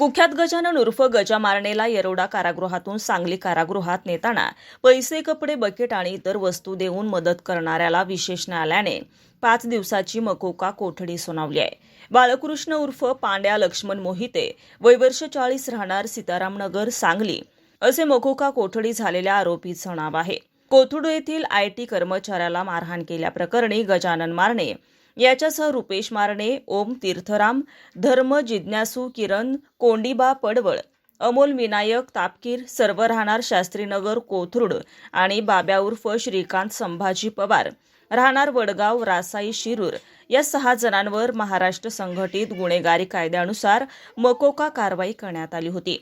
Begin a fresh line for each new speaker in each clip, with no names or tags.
कुख्यात गजानन उर्फ गजा मारणेला येरोडा कारागृहातून सांगली कारागृहात नेताना पैसे कपडे बकेट आणि इतर वस्तू देऊन मदत करणाऱ्याला विशेष न्यायालयाने पाच दिवसाची मकोका कोठडी सुनावली आहे. बाळकृष्ण उर्फ पांड्या लक्ष्मण मोहिते वयवर्ष चाळीस राहणार सीतारामनगर सांगली. असे मकोका कोठडी झालेल्या आरोपीचं नाव आहे. कोथुडू येथील आय टी कर्मचाऱ्याला मारहाण केल्याप्रकरणी गजानन मारणे याच्यासह रुपेश मारणे ओम तीर्थराम धर्म जिज्ञासू किरण कोंडिबा पडवळ अमोल विनायक तापकीर सर्व राहणार शास्त्रीनगर कोथरूड आणि बाब्या उर्फ श्रीकांत संभाजी पवार. राहणार वडगाव रासाई शिरूर. या सहा जणांवर महाराष्ट्र संघटित गुन्हेगारी कायद्यानुसार मकोका कारवाई करण्यात आली होती.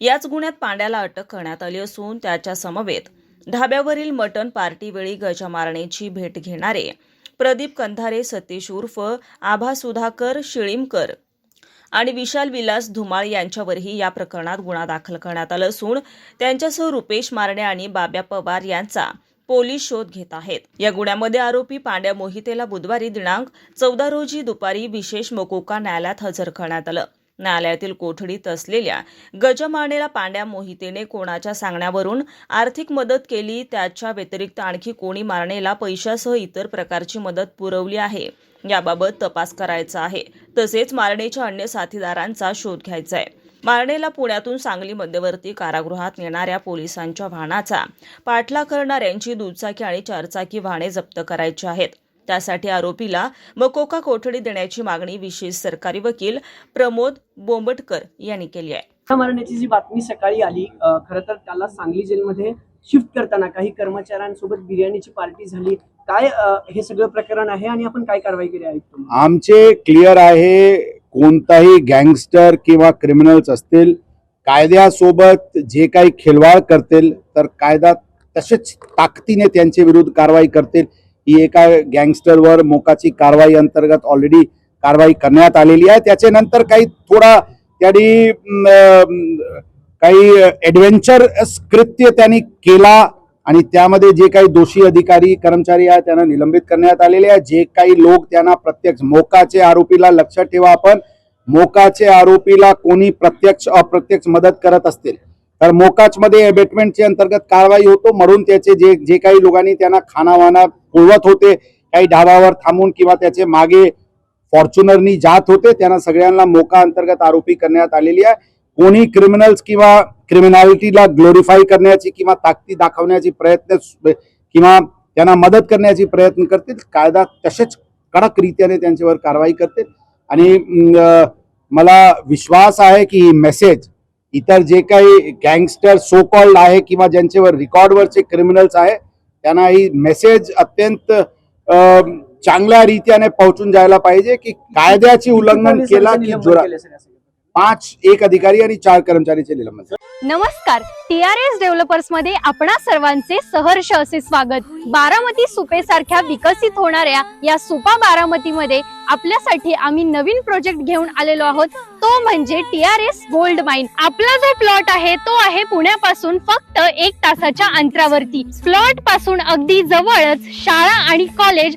याच गुन्ह्यात पांड्याला अटक करण्यात आली असून त्याच्या समवेत ढाब्यावरील मटन पार्टीवेळी गजा मारण्याची भेट घेणारे प्रदीप कंधारे सतीश उर्फ आभा सुधाकर शिळीमकर आणि विशाल विलास धुमाळ यांच्यावरही या प्रकरणात गुन्हा दाखल करण्यात आला असून त्यांच्यासह रुपेश मारणे आणि बाब्या पवार यांचा पोलीस शोध घेत आहेत. या गुन्ह्यामध्ये आरोपी पांड्या मोहितेला बुधवारी दिनांक चौदा रोजी दुपारी विशेष मकोका न्यायालयात हजर करण्यात आलं. न्यायालयातील कोठडीत असलेल्या गजमानेला पांड्या मोहितेने कोणाच्या सांगण्यावरून आर्थिक मदत केली त्याच्या व्यतिरिक्त आणखी कोणी मारणेला पैशासह इतर प्रकारची मदत पुरवली आहे याबाबत तपास करायचा आहे. तसेच मारणेच्या अन्य साथीदारांचा शोध घ्यायचा आहे. मारणेला पुण्यातून सांगली मध्यवर्ती कारागृहात नेणाऱ्या पोलिसांच्या वाहनाचा पाठलाग करणाऱ्यांची दुचाकी आणि चारचाकी वाहने जप्त करायची आहेत. त्यासाठी आरोपीला मकोका कोठडी देण्याची मागणी विशेष सरकारी वकील प्रमोद बोंबटकर यांनी केली आहे.
मरण्याची जी बातमी सकाळी आली खरं तर त्याला सांगली जेलमध्ये शिफ्ट करताना काही कर्मचाऱ्यांसोबत बिर्याणीची पार्टी झाली. काय हे सगळं प्रकरण आहे आणि आपण काय कारवाई केली आहे
आमचे क्लिअर आहे कोणताही गँगस्टर किंवा क्रिमिनल्स असतील कायद्यासोबत जे काही खिलवाड करतील तर कायदा तसेच ताकदीने त्यांच्या विरुद्ध कारवाई करतील. ही एका गँगस्टरवर मोकाची कारवाई अंतर्गत ऑलरेडी कारवाई करण्यात आलेली आहे. त्याच्यानंतर काही थोडा त्यांनी काही ॲडव्हेंचर कृत्य त्यांनी केला आणि त्यामध्ये जे काही दोषी अधिकारी कर्मचारी आहेत त्यांना निलंबित करण्यात आलेले आहे. जे काही लोक त्यांना प्रत्यक्ष मोकाचे आरोपीला लक्षात ठेवा आपण मोकाचे आरोपीला कोणी प्रत्यक्ष अप्रत्यक्ष मदत करत असतील. तर मोकाचमध्ये एबेटमेंटचे अंतर्गत कारवाई होतो. म्हणून त्याचे जे जे काही लोकांनी त्यांना खानावाना पुरवत होते काही ढाबावर थांबून किंवा त्याचे मागे फॉर्च्युनरनी जात होते त्यांना सगळ्यांना मोका अंतर्गत आरोपी करण्यात आलेली आहे. कोणी क्रिमिनल्स किंवा क्रिमिनॅलिटीला ग्लोरिफाय करण्याची किंवा ताकदी दाखवण्याची प्रयत्न सु- किंवा त्यांना मदत करण्याची प्रयत्न करतील कायदा तसेच कडक रीतीने त्यांच्यावर कारवाई करतील. आणि मला विश्वास आहे की ही मेसेज इतर जे काही गँगस्टर सो कॉल्ड आहे किंवा ज्यांच्यावर रेकॉर्डवरचे क्रिमिनल्स आहे त्यांना ही मेसेज अत्यंत चांगल्या रीत्याने पोहोचून जायला पाहिजे की कायद्याची उल्लंघन केला की जोरा? पाच एक अधिकारी आणि चार कर्मचारीचे निलंबन
नमस्कार. टीआरएस डेव्हलपर्समध्ये आपणा सर्वांचे सहर्ष असे स्वागत. बारामती सुपे सारख्या विकसित होणाऱ्या या सुपा बारामती मध्ये आपल्यासाठी आम्ही नवीन प्रोजेक्ट घेऊन आलेलो आहोत. तो म्हणजे T R S gold mine आपला जो प्लॉट आहे तो आहे पुण्यापासून फक्त एक तासाच्या अंतरावरती. प्लॉटपासून अगदी जवळच शाळा आणि college